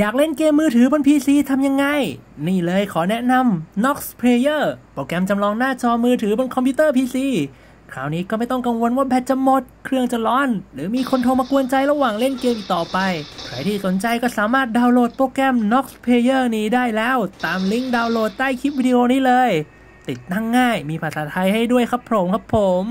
อยากเล่นเกมมือถือบน PC ทำยังไง นี่เลยขอแนะนำ Nox Player โปรแกรมจำลองหน้าจอมือถือบนคอมพิวเตอร์ PC คราวนี้ก็ไม่ต้องกังวลว่าแบตจะหมด เครื่องจะร้อน หรือมีคนโทรมากวนใจระหว่างเล่นเกมต่อไป ใครที่สนใจก็สามารถดาวน์โหลดโปรแกรม Nox Player นี้ได้แล้ว ตามลิงก์ดาวน์โหลดใต้คลิปวิดีโอนี้เลย ติดตั้งง่ายมีภาษาไทยให้ด้วยครับผมครับผม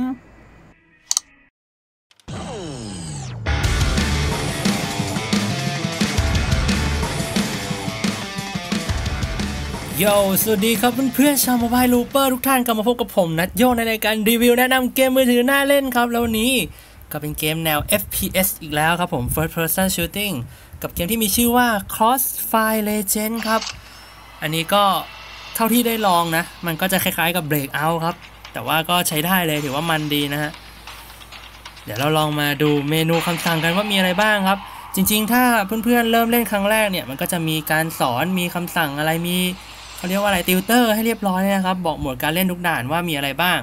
โย สวัสดีครับเพื่อนๆชาวมบายลูเปอร์ทุกท่านกลับมาพบกับผมนัดโยในรายการรีวิวแนะนำเกมมือถือน่าเล่นครับ แล้ววันนี้ก็เป็นเกมแนว FPS อีกแล้วครับผม First Person Shooting กับเกมที่มีชื่อว่า Crossfire Legend ครับ อันนี้ก็เท่าที่ได้ลองนะ มันก็จะคล้ายๆกับ Breakout ครับ แต่ว่าก็ใช้ได้เลยถือว่ามันดีนะฮะ เดี๋ยวเราลองมาดูเมนูคำสั่งกันว่ามีอะไรบ้างครับ จริง ๆ ถ้าเพื่อนๆเริ่มเล่นครั้งแรกเนี่ยมันก็จะมีการสอนมีคำสั่งอะไรมี เขาเรียกว่าอะไรติวเตอร์ให้เรียบร้อยนะครับ บอกหมวดการเล่นทุกด่านว่ามีอะไรบ้าง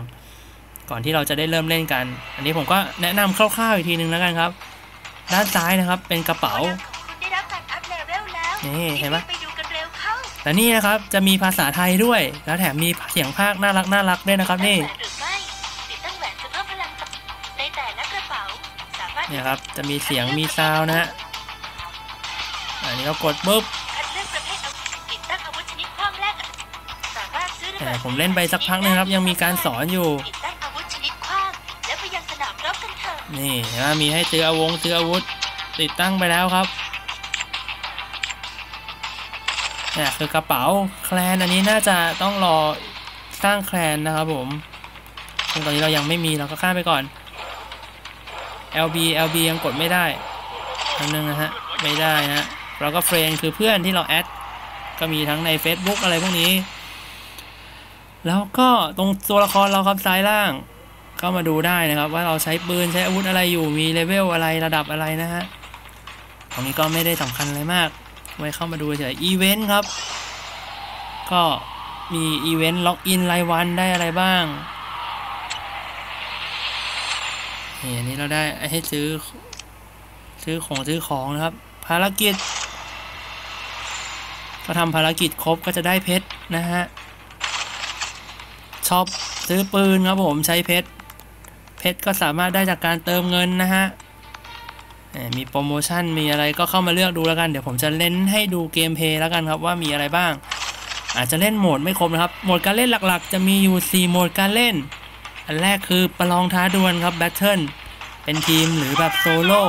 ก่อนที่เราจะได้เริ่มเล่นกัน อันนี้ผมก็แนะนำคร่าวๆอีกทีนึงแล้วกันครับ ด้านซ้ายนะครับเป็นกระเป๋าคุณได้รับการอัพเลเวลแล้วนี่เห็นไหมรีบไปดูกันเร็วเข้าและนี่นะครับจะมีภาษาไทยด้วย แล้วแถมมีเสียงภาคน่ารักน่ารักด้วยนะครับนี่ติดตั้งแหวนหรือไม่ติดตั้งแหวนจะเพิ่มพลังในแต่ละกระเป๋าสามารถเนี่ยครับจะมีเสียงมีซาวน์นะฮะอันนี้ก็กดปุ๊บ ผมเล่นไปสักพักนึงครับ ยังมีการสอนอยู่ติดตั้งอาวุธชนิดคว้างแล้วไปยังสนามรบกันเถอะนี่เห็นไหมมีให้ซื้ออาวงซื้ออาวุธ ติดตั้งไปแล้วครับเนี่ยคือกระเป๋าแคลนอันนี้น่าจะต้องรอสร้างแคลนนะครับผมซึ่งตอนนี้เรายังไม่มีเราก็ข้ามไปก่อน LB LB ยังกดไม่ได้อันนึงนะฮะไม่ได้นะฮะเราก็เฟรนคือเพื่อนที่เราแอดก็มีทั้งใน Facebook อะไรพวกนี้ แล้วก็ตรงตัวละครเราครับซ้ายล่าง เข้ามาดูได้นะครับ ว่าเราใช้ปืนใช้อาวุธอะไรอยู่มีเลเวลอะไรระดับอะไรนะฮะตรงนี้ก็ไม่ได้สำคัญอะไรมาก ไว้เข้ามาดูเฉยอีเวนต์ครับ ก็มีอีเวนต์ล็อกอินรายวันได้อะไรบ้างนี่อันนี้เราได้ให้ซื้อ ซื้อของซื้อของนะครับ ภารกิจ ก็ทำภารกิจครบก็จะได้เพชรนะฮะ ช็อปซื้อปืนครับผมใช้เพชร เพชรก็สามารถได้จากการเติมเงินนะฮะมีโปรโมชั่นมีอะไรก็เข้ามาเลือกดูแล้วกัน เดี๋ยวผมจะเล่นให้ดูเกมเพลย์แล้วกันครับว่ามีอะไรบ้าง อาจจะเล่นโหมดไม่ครบนะครับ โหมดการเล่นหลักๆ จะมีอยู่ 4 โหมดการเล่น อันแรกคือประลองท้าดวลครับแบทเทิลเป็นทีมหรือแบบโซโล่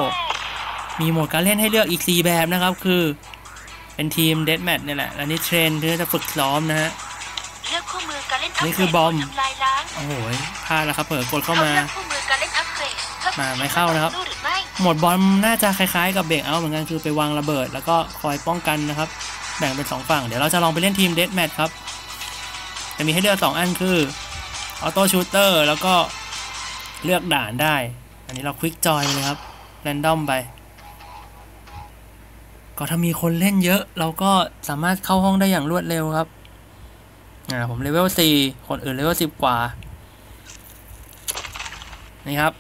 มีโหมดการเล่นให้เลือกอีก 4 แบบนะครับ คือ เป็นทีมเดดแมทนี่ยแหละและนี่เทรนที่จะฝึกซ้อมนะฮะ ล่นอัพนี่เกรดคือบอม ทำลายล้างโอ้โหพลาดแล้วครับเปิดกดเข้ามาเลือกคู่มือการเล่นอัพเกรดเพิ่มาไม่เข้านะครับ หรือไม่โหมดบอลน่าจะคล้ายๆกับเบรกเอาท์เหมือนกันคือไปวางระเบิด แล้วก็คอยป้องกันนะครับ แบ่งเป็นสองฝั่ง เดี๋ยวเราจะลองไปเล่นทีมเดดแมทครับ จะมีให้เลือกสองอันคือออโต้ชูเตอร์แล้วก็เลือกด่านได้ อันนี้เราควิกจอยเลยครับแรนดอมไป ก็ถ้ามีคนเล่นเยอะ เราก็สามารถเข้าห้องได้อย่างรวดเร็วครับ อ่าผมเลเวล4คนอื่นเลเวล10กว่า นี่ครับ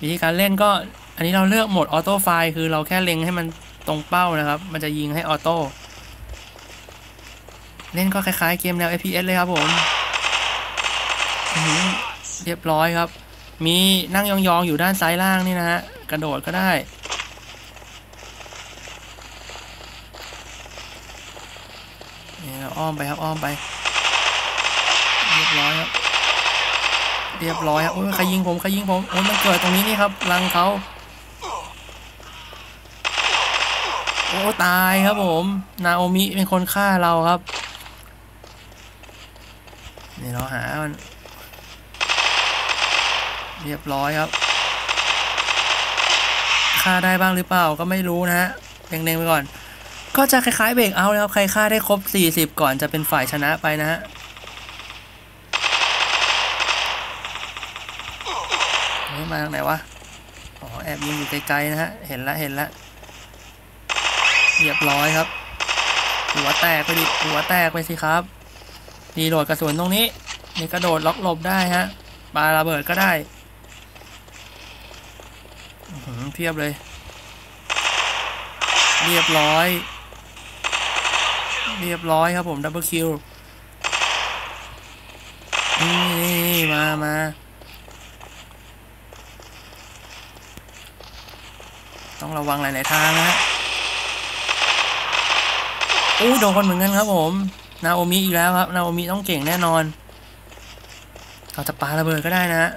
วิธีการเล่นก็ อันนี้เราเลือกโหมดออโต้ไฟคือเราแค่เล็งให้มันตรงเป้านะครับ มันจะยิงให้ออโต้ เล่นก็คล้ายๆเกมแนว FPS เลยครับผมเรียบร้อยครับ มีนั่งยองๆอยู่ด้านซ้ายล่างนี่นะฮะ กระโดดก็ได้ นี่เรา อ้อมไปครับอ้อมไป เรียบร้อยครับ เรียบร้อยครับโอ้ยใครยิงผมใครยิงผมโอ้ยมันเกิดตรงนี้นี่ครับรังเขาโอ้ตายครับผม นาโอมิเป็นคนฆ่าเราครับนี่เราหามันเรียบร้อยครับฆ่าได้บ้างหรือเปล่าก็ไม่รู้นะฮะเล็งๆไปก่อน ก็จะคล้ายๆเบรกเอาท์นะครับ ใครฆ่าได้ครบ 40 ก่อนจะเป็นฝ่ายชนะไปนะฮะเฮ้ยมาทางไหนวะ อ๋อ แอบยิงอยู่ไกลๆนะฮะ เห็นละเห็นละเรียบร้อยครับ หัวแตกไปดิ หัวแตกไปสิครับรีโหลดกระสุนตรงนี้ นี่กระโดดล็อกหลบได้ฮะ ปาระเบิดก็ได้หือเพียบเลย เรียบร้อย เรียบร้อยครับผมดับเบิลคิวนี่นี่มามาต้องระวังหลาย ๆ ทางนะฮะอู้โดนเหมือนกันครับผม นาโอมิอีกแล้วครับ นาโอมิต้องเก่งแน่นอนเขาจะปาระเบิดก็ได้นะฮะ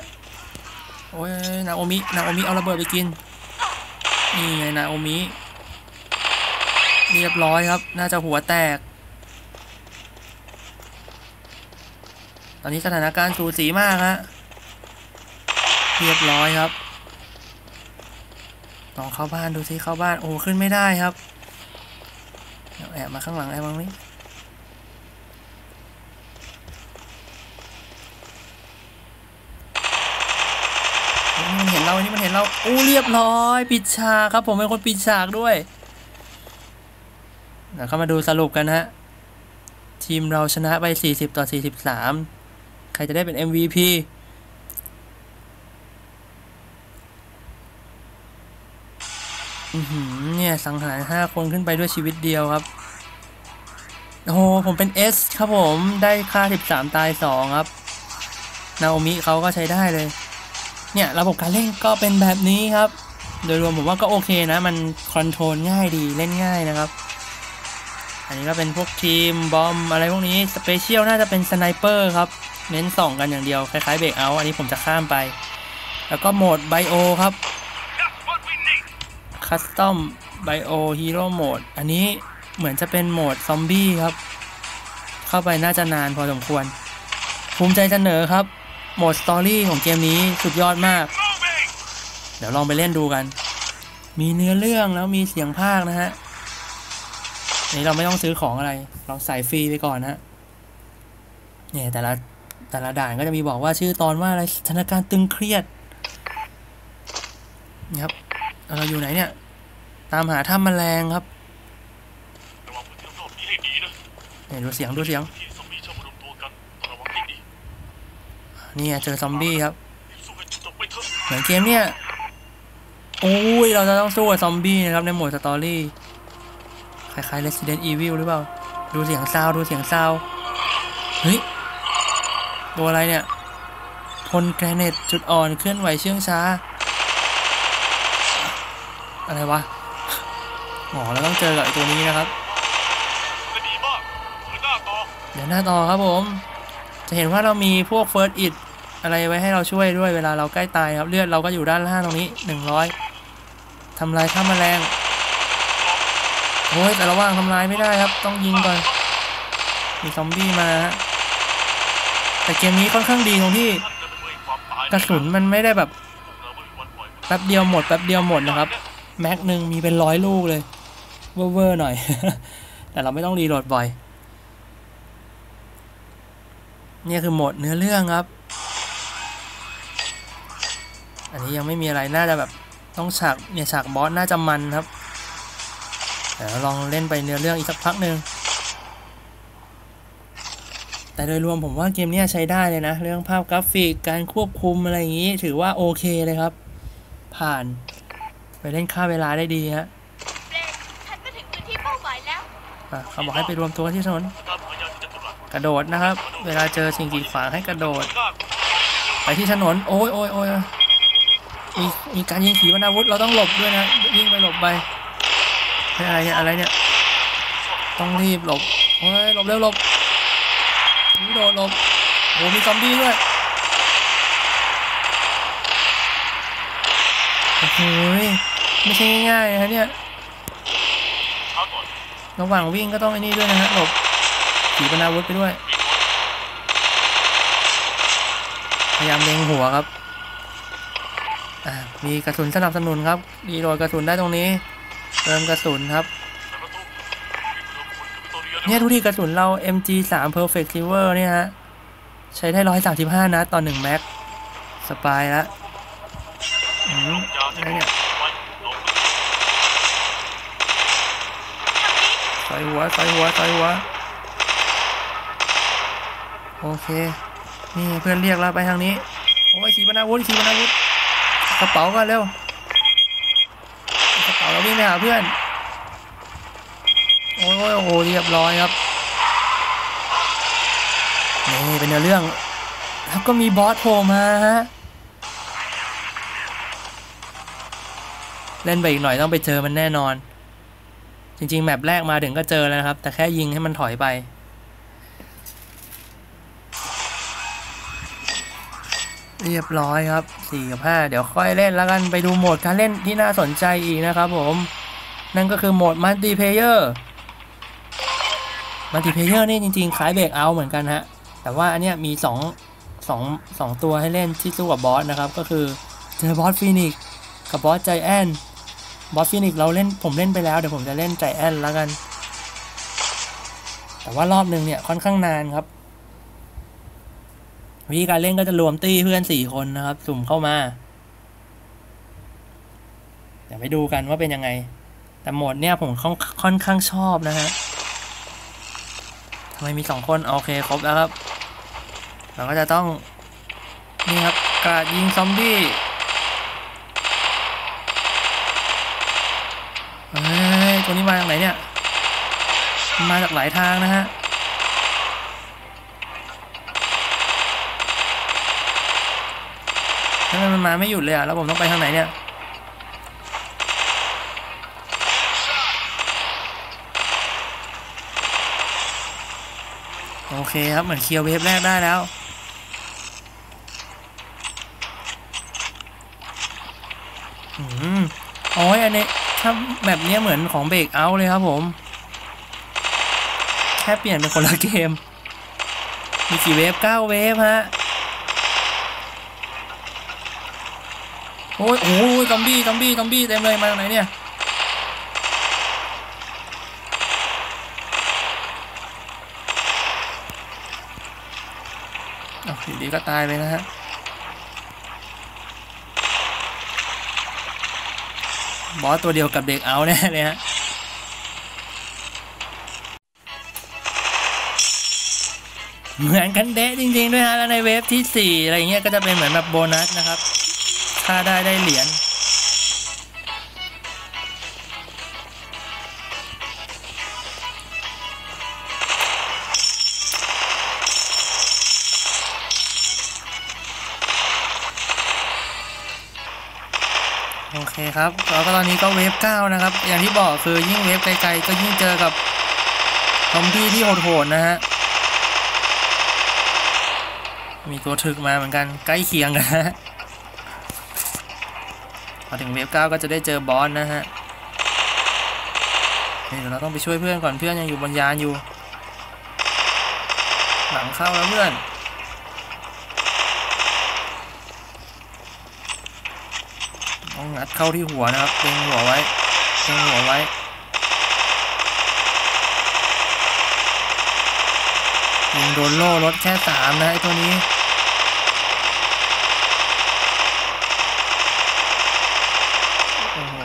โอ้ยนาโอมิ นาโอมิเอาระเบิดไปกิน นี่ไงนาโอมิ เรียบร้อยครับ น่าจะหัวแตก ตอนนี้สถานการณ์สูสีมากฮะเรียบร้อยครับลองเข้าบ้านดูซิเข้าบ้านโอ้ขึ้นไม่ได้ครับแอบมาข้างหลังไอ้บางนี่นี่มันเห็นเราอันนี่มันเห็นเราอู้เรียบร้อย ปิดฉากครับ ผมเป็นคนปิดฉากด้วยเดี๋ยวเข้ามาดูสรุปกันฮะทีมเราชนะไป 40 ต่อ 43 ใครจะได้เป็น MVP อือหือเนี่ยสังหาร5คนขึ้นไปด้วยชีวิตเดียวครับ โอ้โห ผมเป็น S ครับผมได้ค่า 13 ตาย 2 ครับ นาโอมิเขาก็ใช้ได้เลย เนี่ย ระบบการเล่นก็เป็นแบบนี้ครับ โดยรวมผมว่าก็โอเคนะ มันคอนโทรลง่ายดีเล่นง่ายนะครับ อันนี้ก็เป็นพวกทีม บอม อะไรพวกนี้ สเปเชียลน่าจะเป็นสไนเปอร์ครับ เน้นส่องกันอย่างเดียวคล้ายๆเบรกเอาอันนี้ผมจะข้ามไป แล้วก็โหมดไบโอครับคัสตอมไบโอฮีโร่โหมดอันนี้เหมือนจะเป็นโหมดซอมบี้ครับ เข้าไปน่าจะนานพอสมควร ภูมิใจเสนอครับ โหมดสตอรี่ของเกมนี้สุดยอดมาก เดี๋ยวลองไปเล่นดูกัน มีเนื้อเรื่องแล้วมีเสียงภาคนะฮะนี่เราไม่ต้องซื้อของอะไร เราใส่ฟรีไปก่อนนะเนี่ยแต่ละ แต่ละด่านก็จะมีบอกว่าชื่อตอนว่าอะไรสถานการณ์ตึงเครียดนี่ครับเราอยู่ไหนเนี่ย ตามหาถ้ำแมลงครับเนี่ยดูเสียงดูเสียง นี่เจอซอมบี้ครับ เหมือนเกมเนี่ยโอ้ย เราจะต้องสู้กับซอมบี้นะครับ ในโหมดสตอรี่ คล้ายๆ Resident Evil หรือเปล่า ดูเสียงซาวด์ดูเสียงซาวเฮ้ย ตัวอะไรเนี่ย พลแกรเนตจุดอ่อนเคลื่อนไหวเชื่องช้า อะไรวะอ๋อเราต้องเจอกับตัวนี้นะครับก็ดีมากเดินหน้าต่อเดี๋ยวหน้าต่อครับผม จะเห็นว่าเรามีพวก First It อะไรไว้ให้เราช่วยด้วยเวลาเราใกล้ตายครับ เลือดเราก็อยู่ด้านล่างตรงนี้ 100ทำลายข้ามแมลงโอ้ยแต่ระว่างทำลายไม่ได้ครับ ต้องยิงก่อน มีซอมบี้มาฮะ แต่เกมนี้ค่อนข้างดีตรงที่กระสุนมันไม่ได้แบบแป๊บเดียวหมดแป๊บเดียวหมดนะครับ แม็กหนึ่งมีเป็นร้อยลูกเลย เวอร์หน่อย แต่เราไม่ต้องรีโหลดบ่อย นี่คือโหมดเนื้อเรื่องครับ อันนี้ยังไม่มีอะไรน่าจะแบบต้องฉากเนี่ยฉากบอสน่าจะมันครับเดี๋ยวลองเล่นไปเนื้อเรื่องอีกสักพักหนึ่ง แต่โดยรวมผมว่าเกมเนี้ยใช้ได้เลยนะ เรื่องภาพกราฟิกการควบคุมอะไรอย่างนี้ ถือว่าโอเคเลยครับ ผ่านไปเล่นค่าเวลาได้ดีฮะเบรกฉันมาถึงพื้นที่เป้าหมายแล้วอะเขาบอกให้ไปรวมตัวที่ถนนการพยายามที่จะทำลายกระโดดนะครับ เวลาเจอสิ่งกีดขวางให้กระโดดหน้าไปที่ถนน โอ้ยโอ้ยโอ้ยมีมีการยิงขีปนาวุธเราต้องหลบด้วยนะยิงไปหลบไปเฮ้ยอะไรเนี่ยอะไรเนี่ย ต้องรีบหลบโอ้ยหลบเร็วหลบ โดดหลบโอ้มีซอมบี้ด้วยโอ้โหไม่ใช่ง่ายๆนะเนี่ยระหว่างวิ่งก็ต้องไอ้นี่ด้วยนะฮะหลบขีปนาวุธไปด้วย พยายามเล็งหัวครับอ่ามีกระสุนสนับสนุนครับรีโหลดกระสุนได้ตรงนี้ เติมกระสุนครับ เพื่อนคนกับวิตอเรียเนี่ยดูดิกระสุนเรา MG 3 Perfect Silver เนี่ยฮะ ใช้ได้135นัดต่อ1แม็ก สปายละอืมอะไรเนี่ยไงใส่หัวใส่หัวใส่หัว โอเค นี่เพื่อนเรียกแล้วไปทางนี้ โอ้ยขีปนาวุธขีปนาวุธกระเป๋ากันเร็ว กระเป๋าเราวิ่งไปหาเพื่อน โอ้ยโอ้โหเรียบร้อยครับนี่เป็นเนื้อเรื่องแล้วก็มีบอสโผล่มาฮะเล่นไปอีกหน่อยต้องไปเจอมันแน่นอน จริงๆ แมปแรกมาถึงก็เจอแล้วนะครับ แต่แค่ยิงให้มันถอยไป เรียบร้อยครับ4กับ5เดี๋ยวค่อยเล่นแล้วกันไปดูโหมดการเล่นที่น่าสนใจอีกนะครับผม นั่นก็คือโหมดมัลติเพเยอร์ มัลติเพเยอร์นี่จริงๆ คล้ายเบรกเอาเหมือนกันฮะ แต่ว่าอันเนี้ยมี2 2 2 ตัวให้เล่นที่สู้กับบอสนะครับ ก็คือเจอบอสฟีนิกกับบอสใจแอนบอสฟีนิกเราเล่นผมเล่นไปแล้ว เดี๋ยวผมจะเล่นใจแอนแล้วกัน แต่ว่ารอบหนึ่งเนี่ยค่อนข้างนานครับ วิธีการเล่นก็จะรวมตี้เพื่อนสี่คนนะครับ สุ่มเข้ามาเดี๋ยวไปดูกันว่าเป็นยังไง แต่โหมดเนี่ยผมค่อนข้างชอบนะฮะ ไมมีสองคนโอเคครบแล้วครับ เราก็จะต้อง นี่ครับกราดยิงซอมบี้เฮ้ยตัวนี้มาจากไหนเนี่ยมันมาจากหลายทางนะฮะทำไมมันมาไม่หยุดเลยอะแล้วผมต้องไปทางไหนเนี่ย โอเคครับ เหมือนเคลียร์เวฟแรกได้แล้ว อืมโอ้ยอันนี้ถ้าแบบเนี้ยเหมือนของเบรกเอาเลยครับผม แค่เปลี่ยนเป็นคนละเกม มีกี่เวฟเก้าเวฟฮะ โอ้ยโอ้ยซอมบี้ซอมบี้ซอมบี้เต็มเลยมาจากไหนเนี่ย อ้าวอยู่ดีก็ตายไปนะฮะบอสตัวเดียวกับเด็กเอาแน่เลยฮะเหมือนกันเดะจริงๆด้วยฮะแล้วในเวฟที่ 4 อะไรเงี้ยก็จะเป็นเหมือนแบบโบนัสนะครับ ถ้าได้ได้เหรียญ ครับแล้วก็ตอนนี้ก็เวฟ9นะครับ อย่างที่บอกคือยิ่งเวฟไกลๆก็ยิ่งเจอกับซอมบี้ที่โหดๆนะฮะ มีตัวถึกมาเหมือนกันใกล้เคียงกันะฮะพอถึงเวฟเก้าก็จะได้เจอบอสนะฮะเดี๋ยวเราต้องไปช่วยเพื่อนก่อนเพื่อนยังอยู่บนยานอยู่ หลังเข้าแล้วเพื่อน ต้องงัดเข้าที่หัวนะครับเล็งหัวไว้เล็งหัวไว้ยิงโดนโล่รถแค่สามนะไอตัวนี้โอ้โห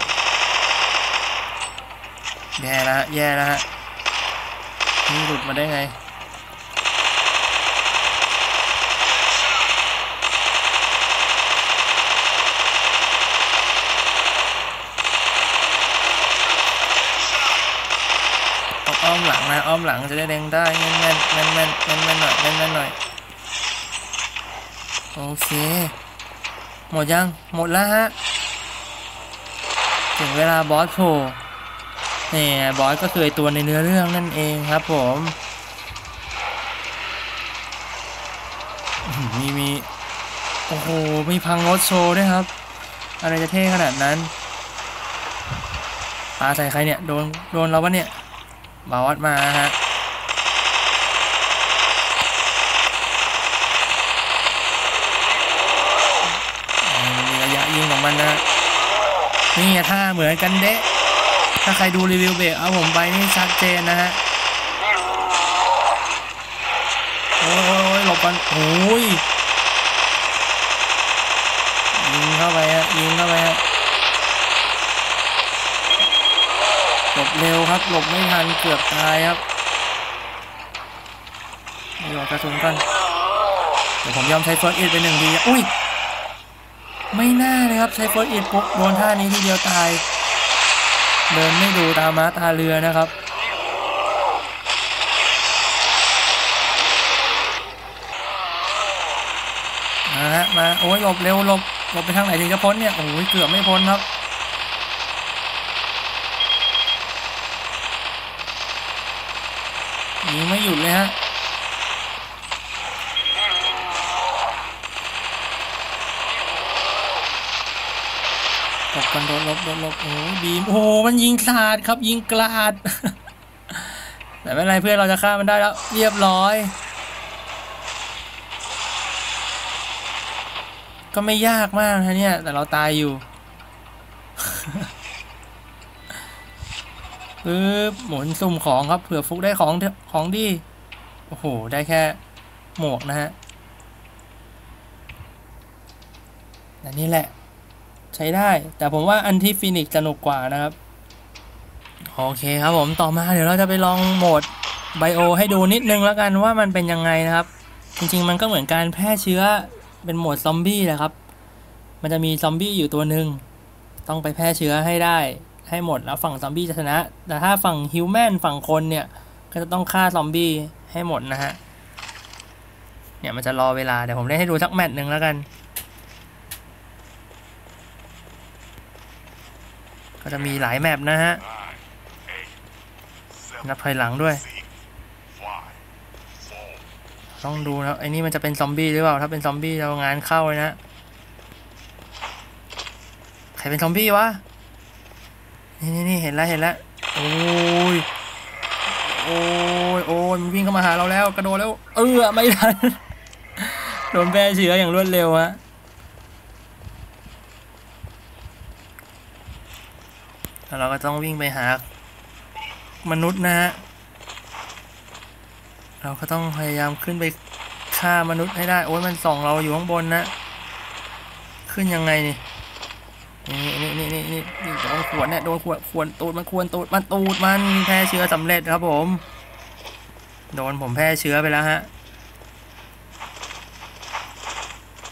แย่แล้วฮะแย่แล้วฮะนี่หลุดมาได้ไง อ้อมหลังนะอ้อมหลังจะได้เล็งได้แม่นแม่นแม่นแม่นแม่นแม่นหน่อยแม่นแม่นหน่อยโอเค หมดยังหมดแล้วฮะถึงเวลาบอสโผล่นี่ไงบอสก็คือตัวในเนื้อเรื่องนั่นเองครับผมมีมีโอ้โหมีพังรถโชว์ด้วยครับ อะไรจะเท่ขนาดนั้นปาใส่ใครเนี่ย โดน โดนเราปะเนี่ย บอสมาฮะอ่ามีระยะยิงของมันนะนี่ไงท่าเหมือนกันเดะถ้าใครดูรีวิวเบรกเอาผมไปนี่ชัดเจนนะฮะโอ้ยโอ้ยโอ้ยหลบกันโอ้ยยิงเข้าไปฮะยิงเข้าไปฮะ เร็วครับ หลบไม่ทันเกือบตายครับหยอดกระสุนก่นเดี๋ยวผมยอมใช้เฟิร์สเอ็ดไปหนึ่งทีอุ้ย ไม่น่าเลยครับ ใช้เฟิร์สอ็ดปุ๊บโดนท่านี้ทีเดียวตาย เดินไม่ดูตาม้าตาเรือนะครับมาฮะมาโอ้ยหลบเร็วหลบหลบไปทางไหนถึงจะพ้นเนี่ยโอ้ยเกือบไม่พ้นครับ ยิงไม่หยุดเลยฮะหลบกันโดนลบโดนลบโอ้โหบีมโอ้โหมันยิงกราดครับยิงกราด แต่ไม่เป็นไรเพื่อนเราจะฆ่ามันได้แล้ว เรียบร้อย ก็ไม่ยากมากนะเนี่ย แต่เราตายอยู่ ปึ๊บหมุนสุ่มของครับเผื่อฟุกได้ของของดีโอ้โห ได้แค่หมวกนะฮะแต่นี่แหละ ใช้ได้ แต่ผมว่าอันที่ฟินิกซ์สนุกกว่านะครับ โอเคครับผมต่อมาเดี๋ยวเราจะไปลองโหมดไบโอให้ดูนิดนึงแล้วกันว่ามันเป็นยังไงนะครับ จริงๆมันก็เหมือนการแพร่เชื้อเป็นโหมดซอมบี้แหละครับ มันจะมีซอมบี้อยู่ตัวหนึ่งต้องไปแพร่เชื้อให้ได้ ให้หมดแล้วฝั่งซอมบี้จะชนะ แต่ถ้าฝั่งฮิวแมนฝั่งคนเนี่ย ก็จะต้องฆ่าซอมบี้ให้หมดนะฮะ เนี่ยมันจะรอเวลา เดี๋ยวผมเล่นให้ดูสักแมตช์หนึ่งแล้วกัน ก็จะมีหลายแมปนะฮะ นับถอยหลังด้วย ต้องดูนะไอ้นี่มันจะเป็นซอมบี้หรือเปล่า ถ้าเป็นซอมบี้เรางานเข้าเลยนะ ใครเป็นซอมบี้วะ นี่นี่นี่เห็นแล้วเห็นแล้วโอ้ยโอ้ยโอ้ยมันวิ่งเข้ามาหาเราแล้ว กระโดดแล้ว เออไม่ทันโดนแพร่เชื้ออย่างรวดเร็วฮะแล้วเราก็ต้องวิ่งไปหามนุษย์นะฮะเราก็ต้องพยายามขึ้นไปฆ่ามนุษย์ให้ได้ โอ้ยมันส่องเราอยู่ข้างบนนะ ขึ้นยังไงนี่ นี่นี่นี่นี่นี่โดนขวดเนี่ยโดนขวดขวดตูดมันควรตูดมันตูดมันแพร่เชื้อสำเร็จครับผม โดนผมแพร่เชื้อไปแล้วฮะ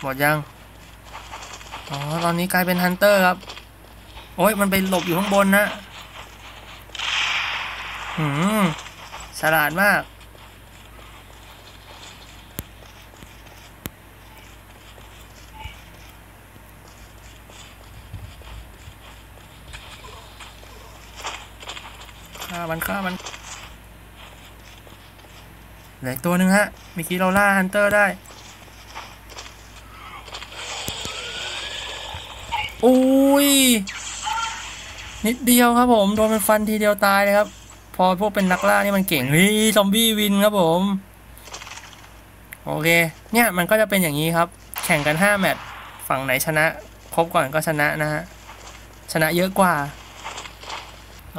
หมดยังอ๋อตอนนี้กลายเป็นฮันเตอร์ครับ โอ้ยมันไปหลบอยู่ข้างบนนะหืมฉลาดมาก ฆ่ามันฆ่ามันเหลืออีกตัวหนึ่งฮะเมื่อกี้เราล่าฮันเตอร์ได้อุ้ยนิดเดียวครับผม โดนมันฟันทีเดียวตายเลยครับ พอพวกเป็นนักล่านี่มันเก่งเฮ้ยซอมบี้วินครับผม โอเค เนี่ยมันก็จะเป็นอย่างนี้ครับ แข่งกัน 5 แมตช์ฝั่งไหนชนะ ครบก่อนก็ชนะนะฮะ ชนะเยอะกว่า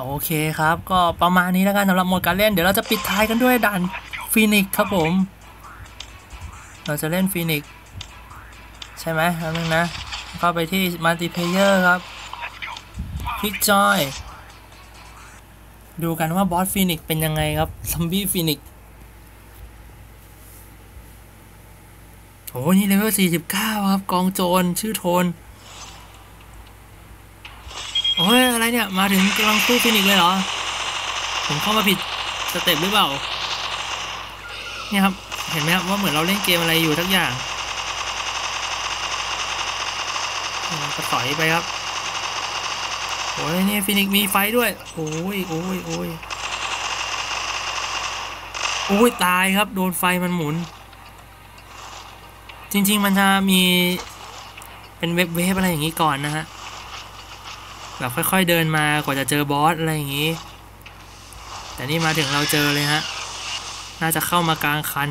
โอเคครับ ก็ประมาณนี้แล้วกันสำหรับโหมดการเล่น เดี๋ยวเราจะปิดท้ายกันด้วยด่านฟีนิกครับผม เราจะเล่นฟีนิกใช่ไหมครับนึงนะ เข้าไปที่มัลติเพเยอร์ครับคลิกจอย ดูกันว่าบอสฟีนิกเป็นยังไงครับ ซอมบี้ฟีนิกโอ้นี่เลเวล 49 ครับ กองโจร ชื่อโทน โอ้ย อะไรเนี่ย มาถึงกำลังสู้ฟินิกเลยเหรอ ผมเข้ามาผิดสเต็ปหรือเปล่า เนี่ยครับ เห็นไหมครับว่าเหมือนเราเล่นเกมอะไรอยู่ทักอย่างก็ถอยไปครับโอ้ยนี่ฟินิกมีไฟด้วย โอ้ยโอ้ยโอ้ยโอ้ยตายครับ โดนไฟมันหมุน จริง ๆ มันจะมีเป็นเว็บเวฟอะไรอย่างนี้ก่อนนะฮะ แบบค่อยๆเดินมากว่าจะเจอบอสอะไรอย่างนี้ แต่นี่มาถึงเราเจอเลยฮะ น่าจะเข้ามากลางคัน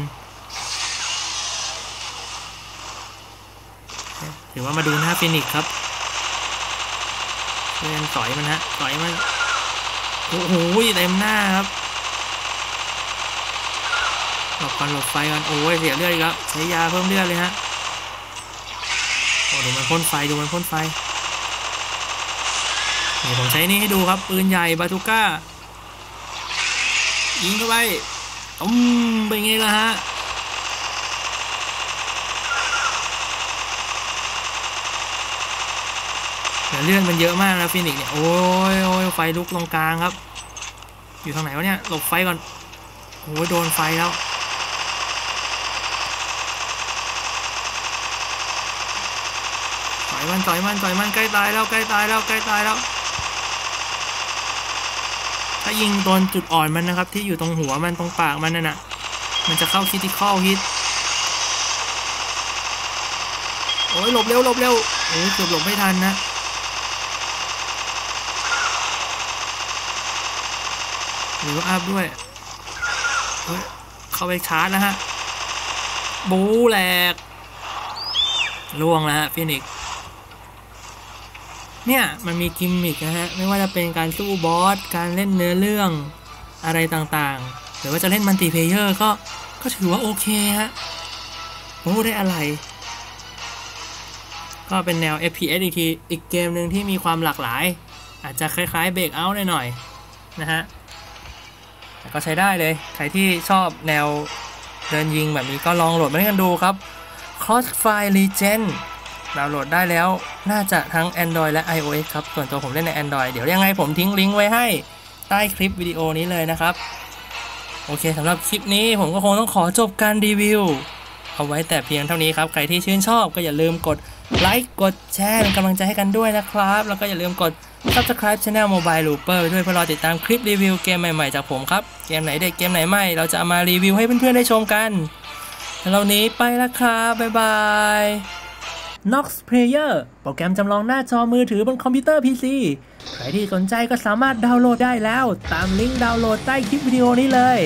ถือว่ามาดูหน้าฟินิกครับเพื่อนต่อยมันฮะต่อยมัน โอ้โหเต็มหน้าครับหลบก่อนหลบไฟก่อนโอ้ยเสียเลือดอีกแล้วใช้ยาเพิ่มเลือดเลยฮะโอ้ดูมันพ่นไฟดูมันพ่นไฟ นี่ผมใช้นี่ให้ดูครับ ปืนใหญ่บาตูก้า ยิงเข้าไปตุ้มเป็นไงล่ะฮะเดี๋ยวเลื่อนมันเยอะมากนะฟินิกซ์เนี่ย โอ้ยโอ้ยไฟลุกตรงกลางครับ อยู่ทางไหนวะเนี่ย หลบไฟก่อน โอ้ยโดนไฟแล้วอยมันต่อยมันต่อยมันใกล้ตายแล้วใกล้ตายแล้วใกล้ตายแล้ว ยิงโดนจุดอ่อนมันนะครับ ที่อยู่ตรงหัวมันตรงปากมันนั่นน่ะมันจะเข้าคิติคอลฮิตโอ้ยหลบเร็วหลบเร็วโอ้ยเกือบหลบไม่ทันนะ หรือว่าอัพด้วย เฮ้ย เข้าไปชาร์จแล้วฮะ บูแหลกล่วงแล้วฮะฟินิกซ์ เนี่ยมันมีกิมมิกนะฮะไม่ว่าจะเป็นการสู้บอสการเล่นเนื้อเรื่องอะไรต่างๆ หรือว่าจะเล่นมัลติเพลเยอร์ก็ก็ถือว่าโอเคฮะโอ้ได้อะไร ก็เป็นแนว FPS อีกทีอีกเกมหนึ่งที่มีความหลากหลาย อาจจะคล้ายๆเบรกเอาท์หน่อยๆนะฮะแต่ก็ใช้ได้เลย ใครที่ชอบแนวเดินยิงแบบนี้ก็ลองโหลดมาเล่นกันดูครับ Crossfire Legend ดาวน์โหลดได้แล้ว น่าจะทั้ง Android และ iOS ครับ ส่วนตัวผมเล่นใน Android เดี๋ยวยังไงผมทิ้งลิงก์ไว้ให้ใต้คลิปวิดีโอนี้เลยนะครับ โอเคสำหรับคลิปนี้ผมก็คงต้องขอจบการรีวิว เอาไว้แต่เพียงเท่านี้ครับ ใครที่ชื่นชอบก็อย่าลืมกดไลค์กดแชร์เป็นกำลังใจให้กันด้วยนะครับ แล้วก็อย่าลืมกด subscribe channel Mobile Looper ด้วยเพื่อรอติดตามคลิปรีวิวเกมใหม่ๆจากผมครับ เกมไหนเด็ดเกมไหนใหม่เราจะเอามารีวิวให้เพื่อนๆได้ชมกันแล้วนี้ไปแล้วครับบ๊ายบาย Nox Player โปรแกรมจำลองหน้าจอมือถือบนคอมพิวเตอร์ PC ใครที่สนใจก็สามารถดาวน์โหลดได้แล้ว ตามลิงก์ดาวน์โหลดใต้คลิปวิดีโอนี้เลย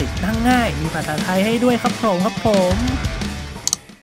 ติดตั้งง่ายมีภาษาไทยให้ด้วยครับผมครับผม